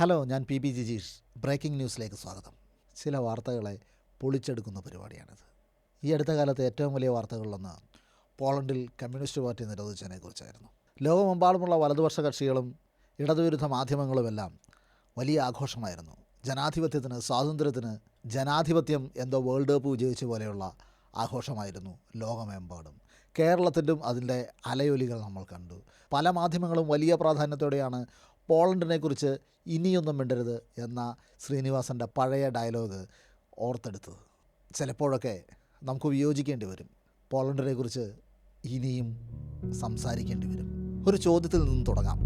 Hello ഞാൻ P B Jijeesh. Breaking ന്യൂസിലേക്ക് സ്വാഗതം. ചില വാർത്തകളെ പൊളിച്ചെടുക്കുന്ന പരിപാടിയാണിത്. ഈ അടുത്ത കാലത്തെ ഏറ്റവും വലിയ വാർത്തകളിലൊന്ന് പോളണ്ടിൽ കമ്മ്യൂണിസ്റ്റ് പാർട്ടി നിരോധിച്ചതിനെക്കുറിച്ചായിരുന്നു. ലോകമെമ്പാടുമുള്ള വലതുപക്ഷ കക്ഷികളും ഇടതുവിരുദ്ധ മാധ്യമങ്ങളുമെല്ലാം വലിയ ആഘോഷമായിരുന്നു. ജനാധിപത്യത്തിന് സ്വാതന്ത്ര്യത്തിന് ജനാധിപത്യം എന്തോ വേൾഡ് കപ്പ് വിജയിച്ച പോലെയുള്ള ആഘോഷമായിരുന്നു ലോകമെമ്പാടും. കേരളത്തിലും അതിന്റെ അലയൊലികൾ നമ്മൾ കണ്ടു. പല മാധ്യമങ്ങളും വലിയ പ്രാധാന്യത്തോടെയാണ് പോളണ്ടിനെക്കുറിച്ച് ഇനിയൊന്നും മിണ്ടരുത് എന്ന ശ്രീനിവാസന്റെ പഴയ ഡയലോഗ് ഓർത്തെടുത്തത്. ചിലപ്പോഴൊക്കെ നമുക്ക് വിയോജിക്കേണ്ടി വരും. പോളണ്ടിനെക്കുറിച്ച് ഇനിയും സംസാരിക്കേണ്ടി വരും. ഒരു ചോദ്യത്തിൽ നിന്ന് തുടങ്ങാം.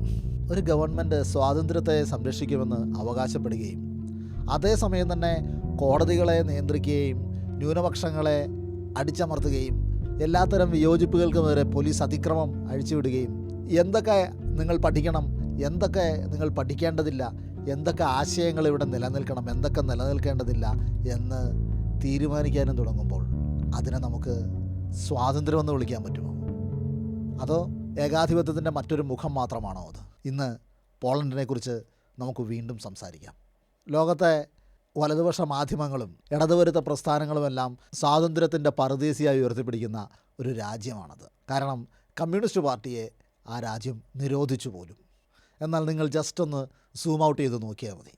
ഒരു ഗവൺമെന്റ് സ്വാതന്ത്ര്യത്തെ സംരക്ഷിക്കുമെന്ന് അവകാശപ്പെടുകയും അതേസമയം തന്നെ കോടതികളെ നിയന്ത്രിക്കുകയും ന്യൂനപക്ഷങ്ങളെ അടിച്ചമർത്തുകയും എല്ലാത്തരം വിയോജിപ്പുകൾക്കും വരെ പോലീസ് അതിക്രമം അഴിച്ചുവിടുകയും എന്തൊക്കെ നിങ്ങൾ പഠിക്കണം എന്തൊക്കെ നിങ്ങൾ പഠിക്കേണ്ടതില്ല? എന്തൊക്കെ ആശയങ്ങൾ ഇവിടെ നിലനിൽക്കണം? എന്തൊക്കെ നിലനിൽക്കേണ്ടതില്ല? എന്ന് തീരുമാനിക്കാനും തുടങ്ങുമ്പോൾ അതിനെ നമുക്ക് സ്വാതന്ത്ര്യമെന്ന് വിളിക്കാൻ പറ്റുമോ? അതോ ഏകാധിപത്യത്തിന്റെ മറ്റൊരു മുഖം മാത്രമാണോ അത്? ഇന്ന് പോളണ്ടിനെക്കുറിച്ച് നമുക്ക് വീണ്ടും സംസാരിക്കാം. ലോകത്തെ വലതുപക്ഷ മാധ്യമങ്ങളും ഇടതുവരുത്ത പ്രസ്ഥാനങ്ങളുമെല്ലാം സ്വാതന്ത്ര്യത്തിന്റെ പരദേശിയായി ഉയർത്തിപ്പിടിക്കുന്ന ഒരു രാജ്യമാണത്. കാരണം കമ്മ്യൂണിസ്റ്റ് പാർട്ടിയെ ആ രാജ്യം നിരോധിച്ചു പോലും. എന്നാൽ നിങ്ങൾ ജസ്റ്റ് ഒന്ന് സൂം ഔട്ട് ചെയ്ത് നോക്കിയാൽ മതി.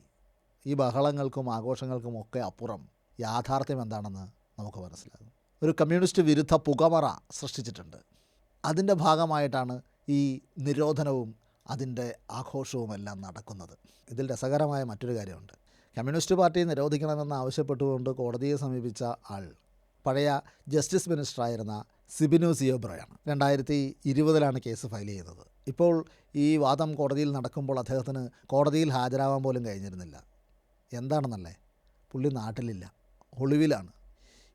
ഈ ബഹളങ്ങൾക്കും ആഘോഷങ്ങൾക്കും ഒക്കെ അപ്പുറം യാഥാർത്ഥ്യം എന്താണെന്ന് നമുക്ക് മനസ്സിലാകും. ഒരു കമ്മ്യൂണിസ്റ്റ് വിരുദ്ധ പുകമറ സൃഷ്ടിച്ചിട്ടുണ്ട്. അതിന്റെ ഭാഗമായിട്ടാണ് ഈ നിരോധനവും അതിന്റെ ആഘോഷവുമെല്ലാം നടക്കുന്നത്. ഇതിൽ രസകരമായ മറ്റൊരു കാര്യമുണ്ട്. കമ്മ്യൂണിസ്റ്റ് പാർട്ടി നിരോധിക്കണമെന്ന് ആവശ്യപ്പെട്ടുകൊണ്ട് കോടതിയെ സമീപിച്ച ആൾ പഴയ ജസ്റ്റിസ് മിനിസ്റ്ററായിരുന്ന സിബിനു സിയോബ്രയാണ് രണ്ടായിരത്തി ഇരുപതിലാണ് കേസ് ഫയൽ ചെയ്തത് ഇപ്പോൾ ഈ വാദം കോടതിയിൽ നടക്കുമ്പോൾ അദ്ദേഹത്തിന് കോടതിയിൽ ഹാജരാവാൻ പോലും കഴിഞ്ഞിരുന്നില്ല. എന്താണെന്നല്ലേ? പുള്ളി നാട്ടിലില്ല. ഒളിവിലാണ്.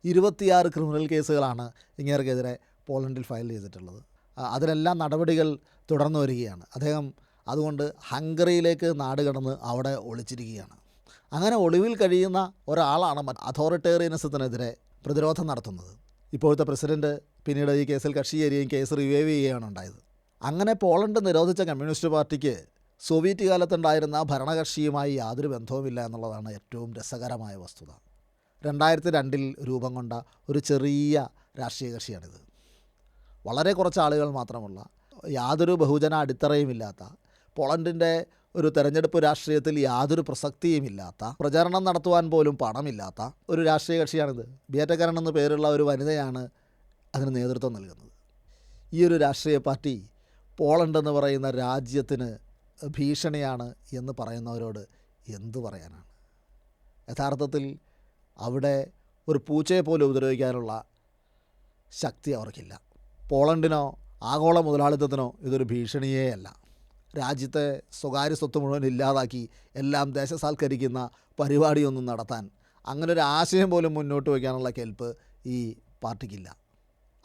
ഇരുപത്തിയാറ് ക്രിമിനൽ കേസുകളാണ് ഇങ്ങേർക്കെതിരെ പോളണ്ടിൽ ഫയൽ ചെയ്തിട്ടുള്ളത്. അതിലെല്ലാം നടപടികൾ തുടർന്നു വരികയാണ്. അദ്ദേഹം അതുകൊണ്ട് ഹംഗറിയിലേക്ക് നാട് കടന്ന് അവിടെ ഒളിച്ചിരിക്കുകയാണ്. അങ്ങനെ ഒളിവിൽ കഴിയുന്ന ഒരാളാണ് അതോറിറ്റേറിയനിസത്തിനെതിരെ പ്രതിരോധം നടത്തുന്നത്. ഇപ്പോഴത്തെ പ്രസിഡന്റ് പിന്നീട് ഈ കേസിൽ കക്ഷി ചേരുകയും കേസ് റിവൈവ് ചെയ്യുകയാണ് ഉണ്ടായത്. അങ്ങനെ പോളണ്ട് നിരോധിച്ച കമ്മ്യൂണിസ്റ്റ് പാർട്ടിക്ക് സോവിയറ്റ് കാലത്തുണ്ടായിരുന്ന ഭരണകക്ഷിയുമായി യാതൊരു ബന്ധവുമില്ല എന്നുള്ളതാണ് ഏറ്റവും രസകരമായ വസ്തുത. രണ്ടായിരത്തി രണ്ടിൽ രൂപം കൊണ്ട ഒരു ചെറിയ രാഷ്ട്രീയ കക്ഷിയാണിത്. വളരെ കുറച്ച് ആളുകൾ മാത്രമുള്ള യാതൊരു ബഹുജന അടിത്തറയുമില്ലാത്ത പോളണ്ടിന്റെ ഒരു തെരഞ്ഞെടുപ്പ് രാഷ്ട്രീയത്തിൽ യാതൊരു പ്രസക്തിയുമില്ലാത്ത പ്രചരണം നടത്തുവാൻ പോലും പണമില്ലാത്ത ഒരു രാഷ്ട്രീയ കക്ഷിയാണിത്. ബിയേറ്റക്കരൺ എന്ന പേരുള്ള ഒരു വനിതയാണ് അതിന് നേതൃത്വം നൽകുന്നത്. ഈ ഒരു രാഷ്ട്രീയ പാർട്ടി പോളണ്ട് എന്ന് പറയുന്ന രാജ്യത്തിന് ഭീഷണിയാണ് എന്ന് പറയുന്നവരോട് എന്തു പറയാനാണ്? യഥാർത്ഥത്തിൽ അവിടെ ഒരു പൂച്ചയെ പോലും ഉപദ്രവിക്കാനുള്ള ശക്തി അവർക്കില്ല. പോളണ്ടിനോ ആഗോള മുതലാളിത്തത്തിനോ ഇതൊരു ഭീഷണിയേ അല്ല. രാജ്യത്തെ സ്വകാര്യ സ്വത്ത് മുഴുവൻ ഇല്ലാതാക്കി എല്ലാം ദേശസാൽക്കരിക്കുന്ന പരിപാടിയൊന്നും നടത്താൻ. അങ്ങനെ ഒരു ആശയം പോലും മുന്നോട്ട് വയ്ക്കാനുള്ള കെൽപ്പ് ഈ പാർട്ടിക്കില്ല.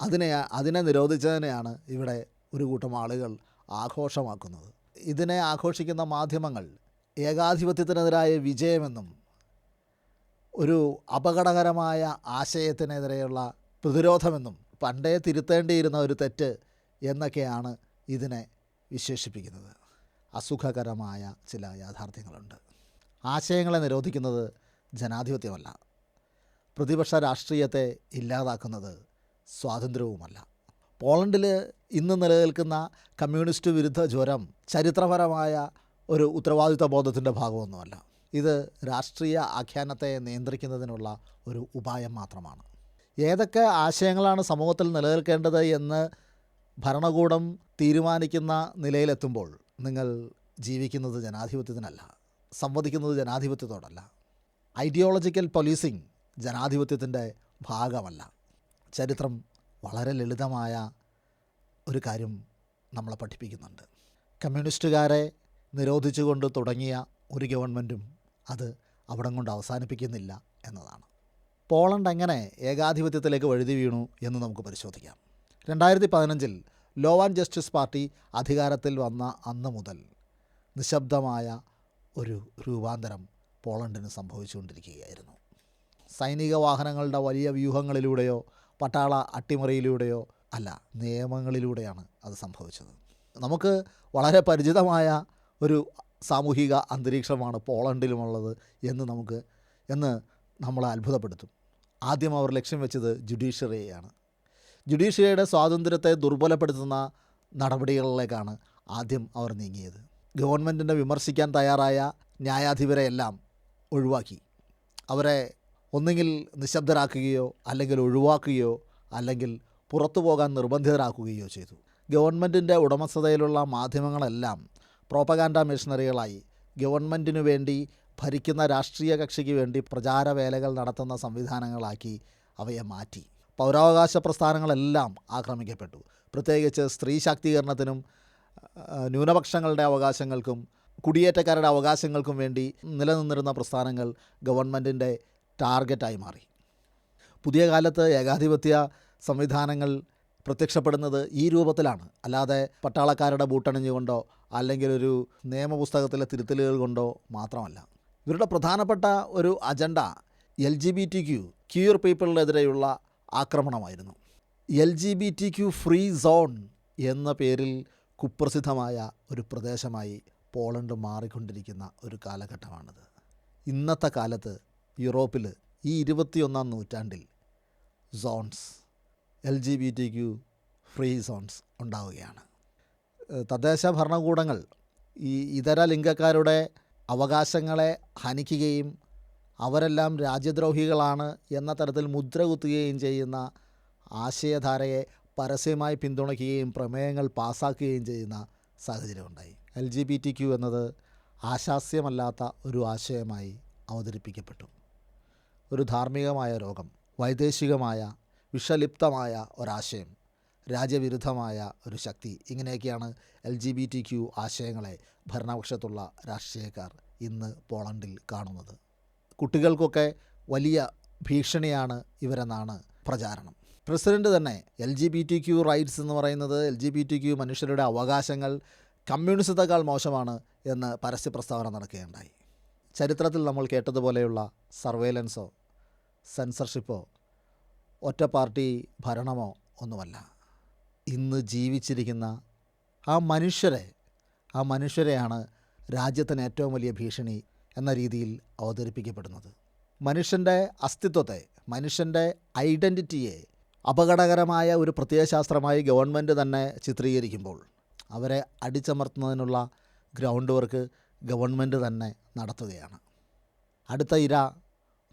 അതിനെ അതിനെ നിരോധിച്ചതിനെയാണ് ഇവിടെ ഒരു കൂട്ടം ആളുകൾ ആഘോഷമാക്കുന്നത്. ഇതിനെ ആഘോഷിക്കുന്ന മാധ്യമങ്ങൾ ഏകാധിപത്യത്തിനെതിരായ വിജയമെന്നും ഒരു അപകടകരമായ ആശയത്തിനെതിരെയുള്ള പ്രതിരോധമെന്നും പണ്ടേ തിരുത്തേണ്ടിയിരുന്ന ഒരു തെറ്റ് എന്നൊക്കെയാണ് ഇതിനെ വിശേഷിപ്പിക്കുന്നത്. അസുഖകരമായ ചില യാഥാർത്ഥ്യങ്ങളുണ്ട്. ആശയങ്ങളെ നിരോധിക്കുന്നത് ജനാധിപത്യമല്ല. പ്രതിപക്ഷ രാഷ്ട്രീയത്തെ ഇല്ലാതാക്കുന്നത് സ്വാതന്ത്ര്യവുമല്ല. പോളണ്ടിൽ ഇന്ന് നിലനിൽക്കുന്ന കമ്മ്യൂണിസ്റ്റ് വിരുദ്ധ ജ്വരം ചരിത്രപരമായ ഒരു ഉത്തരവാദിത്വ ബോധത്തിന്റെ ഭാഗമൊന്നുമല്ല. ഇത് രാഷ്ട്രീയ ആഖ്യാനത്തെ നിയന്ത്രിക്കുന്നതിനുള്ള ഒരു ഉപായം മാത്രമാണ്. ഏതൊക്കെ ആശയങ്ങളാണ് സമൂഹത്തിൽ നിലനിൽക്കേണ്ടത് എന്ന് ഭരണകൂടം തീരുമാനിക്കുന്ന നിലയിലെത്തുമ്പോൾ നിങ്ങൾ ജീവിക്കുന്നത് ജനാധിപത്യത്തിനല്ല സംവദിക്കുന്നത് ജനാധിപത്യത്തോടല്ല. ഐഡിയോളജിക്കൽ പോലീസിങ് ജനാധിപത്യത്തിന്റെ ഭാഗമല്ല. ചരിത്രം വളരെ ലളിതമായ ഒരു കാര്യം നമ്മളെ പഠിപ്പിക്കുന്നുണ്ട്. കമ്മ്യൂണിസ്റ്റുകാരെ നിരോധിച്ചുകൊണ്ട് തുടങ്ങിയ ഒരു ഗവൺമെന്റും അത് അവിടം കൊണ്ട് അവസാനിപ്പിക്കുന്നില്ല എന്നതാണ്. പോളണ്ട് എങ്ങനെ ഏകാധിപത്യത്തിലേക്ക് വഴുതി വീണു എന്ന് നമുക്ക് പരിശോധിക്കാം. രണ്ടായിരത്തി പതിനഞ്ചിൽ ലോ ആൻഡ് ജസ്റ്റിസ് പാർട്ടി അധികാരത്തിൽ വന്ന അന്ന് മുതൽ നിശബ്ദമായ ഒരു രൂപാന്തരം പോളണ്ടിന് സംഭവിച്ചുകൊണ്ടിരിക്കുകയായിരുന്നു. സൈനിക വാഹനങ്ങളുടെ വലിയ വ്യൂഹങ്ങളിലൂടെയോ പട്ടാള അട്ടിമറിയിലൂടെയോ അല്ല നിയമങ്ങളിലൂടെയാണ് അത് സംഭവിച്ചത്. നമുക്ക് വളരെ പരിചിതമായ ഒരു സാമൂഹിക അന്തരീക്ഷമാണ് പോളണ്ടിലുമുള്ളത് എന്ന് നമുക്ക് എന്ന് നമ്മളെ അത്ഭുതപ്പെടുത്തും. ആദ്യം അവർ ലക്ഷ്യം വെച്ചത് ജുഡീഷ്യറിയെയാണ്. ജുഡീഷ്യറിയുടെ സ്വാതന്ത്ര്യത്തെ ദുർബലപ്പെടുത്തുന്ന നടപടികളിലേക്കാണ് ആദ്യം അവർ നീങ്ങിയത്. ഗവൺമെന്റിനെ വിമർശിക്കാൻ തയ്യാറായ ന്യായാധിപരെയെല്ലാം ഒഴിവാക്കി. അവരെ ഒന്നുകിൽ നിശബ്ദരാക്കുകയോ അല്ലെങ്കിൽ ഒഴിവാക്കുകയോ അല്ലെങ്കിൽ പുറത്തു പോകാൻ നിർബന്ധിതരാക്കുകയോ ചെയ്തു. ഗവൺമെന്റിന്റെ ഉടമസ്ഥതയിലുള്ള മാധ്യമങ്ങളെല്ലാം പ്രോപ്പഗാൻഡ മിഷണറികളായി ഗവൺമെന്റിനു വേണ്ടി ഭരിക്കുന്ന രാഷ്ട്രീയ കക്ഷിക്ക് വേണ്ടി പ്രചാരവേലകൾ നടത്തുന്ന സംവിധാനങ്ങളാക്കി അവയെ മാറ്റി. പൗരാവകാശ പ്രസ്ഥാനങ്ങളെല്ലാം ആക്രമിക്കപ്പെട്ടു. പ്രത്യേകിച്ച് സ്ത്രീ ശാക്തീകരണത്തിനും ന്യൂനപക്ഷങ്ങളുടെ അവകാശങ്ങൾക്കും കുടിയേറ്റക്കാരുടെ അവകാശങ്ങൾക്കും വേണ്ടി നിലനിന്നിരുന്ന പ്രസ്ഥാനങ്ങൾ ഗവൺമെന്റിന്റെ ടാർഗറ്റായി മാറി. പുതിയ കാലത്ത് ഏകാധിപത്യ സംവിധാനങ്ങൾ പ്രത്യക്ഷപ്പെടുന്നത് ഈ രൂപത്തിലാണ്. അല്ലാതെ പട്ടാളക്കാരുടെ ബൂട്ടണിഞ്ഞുകൊണ്ടോ അല്ലെങ്കിൽ ഒരു നിയമപുസ്തകത്തിലെ തിരുത്തലുകൾ കൊണ്ടോ മാത്രമല്ല. ഇവരുടെ പ്രധാനപ്പെട്ട ഒരു agenda L G B T Q queer പീപ്പിളിനെതിരെയുള്ള ആക്രമണമായിരുന്നു. L G B T Q free zone എന്ന പേരിൽ കുപ്രസിദ്ധമായ ഒരു പ്രദേശമായി പോളണ്ട് മാറിക്കൊണ്ടിരിക്കുന്ന ഒരു കാലഘട്ടമാണിത്. ഇന്നത്തെ കാലത്ത് യൂറോപ്പിൽ ഈ ഇരുപത്തിയൊന്നാം നൂറ്റാണ്ടിൽ zones L G B T Q free zones ഉണ്ടാവുകയാണ്. തദ്ദേശ ഭരണകൂടങ്ങൾ ഈ ഇതര ലിംഗക്കാരുടെ അവകാശങ്ങളെ ഹനിക്കുകയും അവരെല്ലാം രാജ്യദ്രോഹികളാണ് എന്ന തരത്തിൽ മുദ്ര കുത്തുകയും ചെയ്യുന്ന ആശയധാരയെ പരസ്യമായി പിന്തുണയ്ക്കുകയും പ്രമേയങ്ങൾ പാസാക്കുകയും ചെയ്യുന്ന സാഹചര്യമുണ്ടായി. L G B T Q എന്നത് ആശാസ്യമല്ലാത്ത ഒരു ആശയമായി അവതരിപ്പിക്കപ്പെട്ടു. ഒരു ധാർമ്മികമായ രോഗം വൈദേശികമായ വിഷലിപ്തമായ ഒരാശയം രാജ്യവിരുദ്ധമായ ഒരു ശക്തി ഇങ്ങനെയൊക്കെയാണ് L G B T Q ആശയങ്ങളെ ഭരണപക്ഷത്തുള്ള രാഷ്ട്രീയക്കാർ ഇന്ന് പോളണ്ടിൽ കാണുന്നത്. കുട്ടികൾക്കൊക്കെ വലിയ ഭീഷണിയാണ് ഇവരെന്നാണ് പ്രചാരണം. പ്രസിഡന്റ് തന്നെ L G B T Q rights എന്ന് പറയുന്നത് L G B T Q മനുഷ്യരുടെ അവകാശങ്ങൾ കമ്മ്യൂണിസത്തെക്കാൾ മോശമാണ് എന്ന് പരസ്യ പ്രസ്താവന നടക്കുകയുണ്ടായി. ചരിത്രത്തിൽ നമ്മൾ കേട്ടതുപോലെയുള്ള സർവേലൻസോ സെൻസർഷിപ്പോ ഒറ്റ പാർട്ടി ഭരണമോ ഒന്നുമല്ല. ഇന്ന് ജീവിച്ചിരിക്കുന്ന ആ മനുഷ്യരെ ആ മനുഷ്യരെയാണ് രാജ്യത്തിന് ഏറ്റവും വലിയ ഭീഷണി എന്ന രീതിയിൽ അവതരിപ്പിക്കപ്പെടുന്നത്. മനുഷ്യന്റെ അസ്തിത്വത്തെ മനുഷ്യന്റെ ഐഡന്റിറ്റിയെ അപകടകരമായ ഒരു പ്രത്യയശാസ്ത്രമായി ഗവൺമെന്റ് തന്നെ ചിത്രീകരിക്കുമ്പോൾ അവരെ അടിച്ചമർത്തുന്നതിനുള്ള ഗ്രൗണ്ട് വർക്ക് ഗവൺമെന്റ് തന്നെ നടത്തുകയാണ്. അടുത്ത ഇര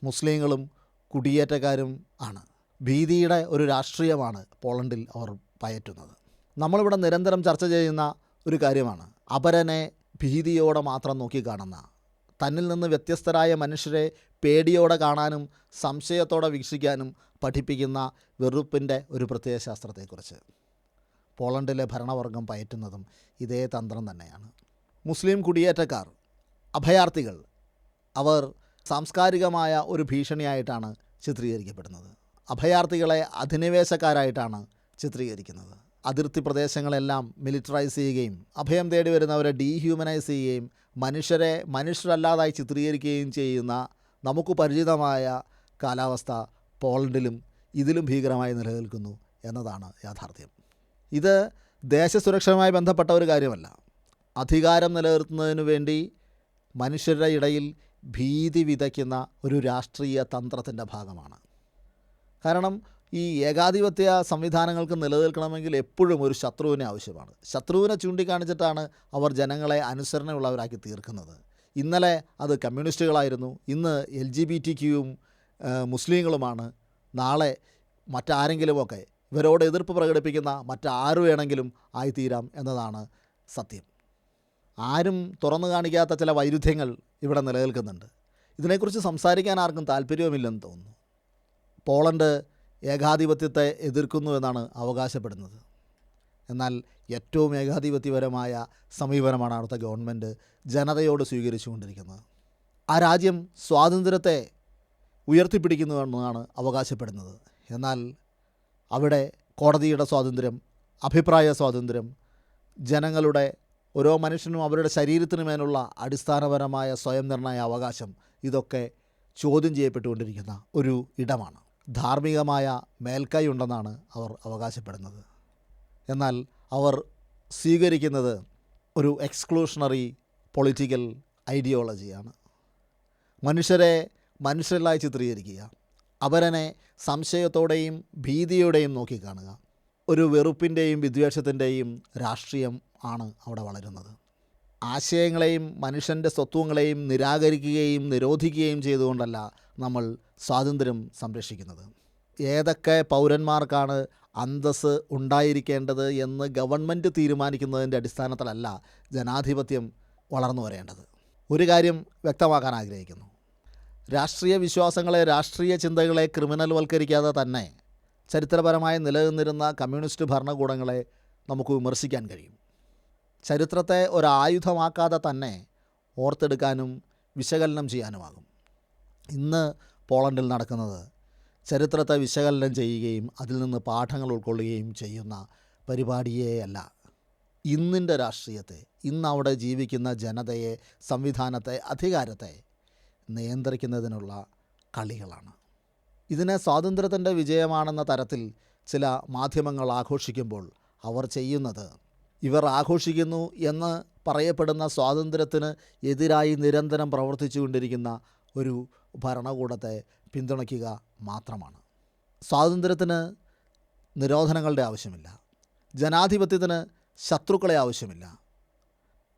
മുസ്ലിങ്ങളും കുടിയേറ്റക്കാരും ആണ്. ഭീതിയുടെ ഒരു രാഷ്ട്രീയമാണ് പോളണ്ടിൽ അവർ പയറ്റുന്നത്. നമ്മളിവിടെ നിരന്തരം ചർച്ച ചെയ്യുന്ന ഒരു കാര്യമാണ്. അപരനെ ഭീതിയോടെ മാത്രം നോക്കിക്കാണുന്ന തന്നിൽ നിന്ന് വ്യത്യസ്തരായ മനുഷ്യരെ പേടിയോടെ കാണാനും സംശയത്തോടെ വീക്ഷിക്കാനും പഠിപ്പിക്കുന്ന വെറുപ്പിന്റെ ഒരു പ്രത്യയശാസ്ത്രത്തെക്കുറിച്ച് പോളണ്ടിലെ ഭരണവർഗം പയറ്റുന്നതും ഇതേ തന്ത്രം തന്നെയാണ്. മുസ്ലിം കുടിയേറ്റക്കാർ അഭയാർത്ഥികൾ അവർ സാംസ്കാരികമായ ഒരു ഭീഷണിയായിട്ടാണ് ചിത്രീകരിക്കപ്പെടുന്നത്. അഭയാർത്ഥികളെ അധിനിവേശക്കാരായിട്ടാണ് ചിത്രീകരിക്കുന്നത്. അതിർത്തി പ്രദേശങ്ങളെല്ലാം മിലിറ്ററൈസ് ചെയ്യുകയും അഭയം തേടി വരുന്നവരെ ഡീഹ്യൂമനൈസ് ചെയ്യുകയും മനുഷ്യരെ മനുഷ്യരല്ലാതായി ചിത്രീകരിക്കുകയും ചെയ്യുന്ന നമുക്ക് പരിചിതമായ കാലാവസ്ഥ പോളണ്ടിലും ഇതിലും ഭീകരമായി നിലനിൽക്കുന്നു എന്നതാണ് യാഥാർത്ഥ്യം. ഇത് ദേശസുരക്ഷയുമായി ബന്ധപ്പെട്ട ഒരു കാര്യമല്ല. അധികാരം നിലനിർത്തുന്നതിനു വേണ്ടി മനുഷ്യരുടെ ഇടയിൽ ഭീതി വിതയ്ക്കുന്ന ഒരു രാഷ്ട്രീയ തന്ത്രത്തിന്റെ ഭാഗമാണ്. കാരണം ഈ ഏകാധിപത്യ സംവിധാനങ്ങൾക്ക് നിലനിൽക്കണമെങ്കിൽ എപ്പോഴും ഒരു ശത്രുവിനെ ആവശ്യമാണ്. ശത്രുവിനെ ചൂണ്ടിക്കാണിച്ചിട്ടാണ് അവർ ജനങ്ങളെ അനുസരണയുള്ളവരാക്കി തീർക്കുന്നത്. ഇന്നലെ അത് കമ്മ്യൂണിസ്റ്റുകളായിരുന്നു. ഇന്ന് എൽ ജി ബി ടി ക്യൂവും മുസ്ലിങ്ങളുമാണ്. നാളെ മറ്റാരെങ്കിലുമൊക്കെ ഇവരോട് എതിർപ്പ് പ്രകടിപ്പിക്കുന്ന മറ്റാരു വേണമെങ്കിലും ആയിത്തീരാം എന്നതാണ് സത്യം. ആരും തുറന്നു കാണിക്കാത്ത ചില വൈരുദ്ധ്യങ്ങൾ ഇവിടെ നിലനിൽക്കുന്നുണ്ട്. ഇതിനെക്കുറിച്ച് സംസാരിക്കാൻ ആർക്കും താല്പര്യവുമില്ലെന്ന് തോന്നുന്നു. പോളണ്ട് ഏകാധിപത്യത്തെ എതിർക്കുന്നു എന്നാണ് അവകാശപ്പെടുന്നത്. എന്നാൽ ഏറ്റവും ഏകാധിപത്യപരമായ സമീപനമാണ് അവിടുത്തെ ഗവൺമെന്റ് ജനതയോട് സ്വീകരിച്ചുകൊണ്ടിരിക്കുന്നത്. ആ രാജ്യം സ്വാതന്ത്ര്യത്തെ ഉയർത്തിപ്പിടിക്കുന്നു എന്നാണ് അവകാശപ്പെടുന്നത്. എന്നാൽ അവിടെ കോടതിയുടെ സ്വാതന്ത്ര്യം അഭിപ്രായ സ്വാതന്ത്ര്യം ജനങ്ങളുടെ ഓരോ മനുഷ്യനും അവരുടെ ശരീരത്തിനുമേലുള്ള അടിസ്ഥാനപരമായ സ്വയം നിർണയ അവകാശം ഇതൊക്കെ ചോദ്യം ചെയ്യപ്പെട്ടുകൊണ്ടിരിക്കുന്ന ഒരു ഇടമാണ്. ധാർമ്മികമായ മേൽക്കൈ ഉണ്ടെന്നാണ് അവർ അവകാശപ്പെടുന്നത്. എന്നാൽ അവർ സ്വീകരിക്കുന്നത് ഒരു എക്സ്ക്ലൂഷണറി പൊളിറ്റിക്കൽ ഐഡിയോളജിയാണ്. മനുഷ്യരെ മനുഷ്യരായി ചിത്രീകരിക്കുക അവരനെ സംശയത്തോടെയും ഭീതിയോടെയും നോക്കിക്കാണുക ഒരു വെറുപ്പിന്റെയും വിദ്വേഷത്തിന്റെയും രാഷ്ട്രീയം ആണ് അവിടെ വളരുന്നത്. ആശയങ്ങളെയും മനുഷ്യന്റെ സ്വത്വങ്ങളെയും നിരാകരിക്കുകയും നിരോധിക്കുകയും ചെയ്തുകൊണ്ടല്ല നമ്മൾ സ്വാതന്ത്ര്യം സംരക്ഷിക്കുന്നത്. ഏതൊക്കെ പൗരന്മാർക്കാണ് അന്തസ് ഉണ്ടായിരിക്കേണ്ടത് എന്ന് ഗവൺമെന്റ് തീരുമാനിക്കുന്നതിന്റെ അടിസ്ഥാനത്തിലല്ല ജനാധിപത്യം വളർന്നു വരേണ്ടത്. ഒരു കാര്യം വ്യക്തമാക്കാൻ ആഗ്രഹിക്കുന്നു. രാഷ്ട്രീയ വിശ്വാസങ്ങളെ രാഷ്ട്രീയ ചിന്തകളെ ക്രിമിനൽവൽക്കരിക്കാതെ തന്നെ ചരിത്രപരമായി നിലനിന്നിരുന്ന കമ്മ്യൂണിസ്റ്റ് ഭരണകൂടങ്ങളെ നമുക്ക് വിമർശിക്കാൻ കഴിയും. ചരിത്രത്തെ ഒരായുധമാക്കാതെ തന്നെ ഓർത്തെടുക്കാനും വിശകലനം ചെയ്യാനുമാകും. ഇന്ന് പോളണ്ടിൽ നടക്കുന്നത്. ചരിത്രത്തെ വിശകലനം ചെയ്യുകയും അതിൽ നിന്ന് പാഠങ്ങൾ ഉൾക്കൊള്ളുകയും ചെയ്യുന്ന പരിപാടിയേ അല്ല. ഇന്നിന്റെ രാഷ്ട്രീയത്തെ ഇന്ന് അവിടെ ജീവിക്കുന്ന ജനതയെ സംവിധാനത്തെ അധികാരത്തെ നിയന്ത്രിക്കുന്നതിനുള്ള കളികളാണ്. ഇതിനെ സ്വാതന്ത്ര്യത്തിന്റെ വിജയമാണെന്ന തരത്തിൽ ചില മാധ്യമങ്ങൾ ആഘോഷിക്കുമ്പോൾ അവർ ചെയ്യുന്നത് ഇവർ ആഘോഷിക്കുന്നു എന്ന് പറയപ്പെടുന്ന സ്വാതന്ത്ര്യത്തിന് എതിരായി നിരന്തരം പ്രവർത്തിച്ചുകൊണ്ടിരിക്കുന്ന ഒരു ഭരണകൂടത്തെ പിന്തുണയ്ക്കുക മാത്രമാണ്. സ്വാതന്ത്ര്യത്തിന് നിരോധനങ്ങളുടെ ആവശ്യമില്ല. ജനാധിപത്യത്തിന് ശത്രുക്കളെ ആവശ്യമില്ല.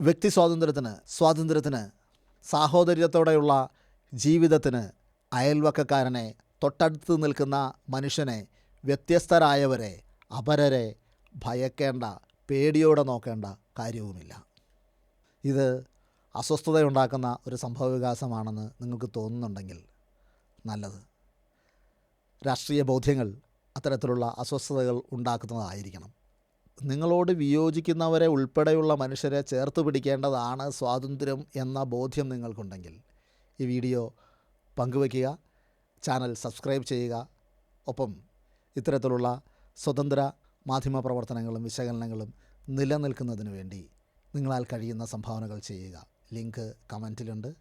വ്യക്തി സ്വാതന്ത്ര്യത്തിന് സ്വാതന്ത്ര്യത്തിന് സാഹോദര്യത്തോടെയുള്ള ജീവിതത്തിന് അയൽവക്കക്കാരനെ തൊട്ടടുത്ത് നിൽക്കുന്ന മനുഷ്യനെ വ്യത്യസ്തരായവരെ അപരരെ ഭയക്കേണ്ട പേടിയോടെ നോക്കേണ്ട കാര്യവുമില്ല. ഇത് അസ്വസ്ഥതയുണ്ടാക്കുന്ന ഒരു സംഭവ വികാസമാണെന്ന് നിങ്ങൾക്ക് തോന്നുന്നുണ്ടെങ്കിൽ നല്ലത്. രാഷ്ട്രീയ ബോധ്യങ്ങൾ അത്തരത്തിലുള്ള അസ്വസ്ഥതകൾ ഉണ്ടാക്കുന്നതായിരിക്കണം. നിങ്ങളോട് വിയോജിക്കുന്നവരെ ഉൾപ്പെടെയുള്ള മനുഷ്യരെ ചേർത്ത് പിടിക്കേണ്ടതാണ് സ്വാതന്ത്ര്യം എന്ന ബോധ്യം നിങ്ങൾക്കുണ്ടെങ്കിൽ ഈ വീഡിയോ പങ്കുവയ്ക്കുക ചാനൽ സബ്സ്ക്രൈബ് ചെയ്യുക. ഒപ്പം ഇത്തരത്തിലുള്ള സ്വതന്ത്ര മാധ്യമ പ്രവർത്തനങ്ങളും വിശകലനങ്ങളും നിലനിൽക്കുന്നതിന് വേണ്ടി നിങ്ങളാൽ കഴിയുന്ന സംഭാവനകൾ ചെയ്യുക. Link കമന്റിലുണ്ട്.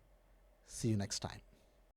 See you next time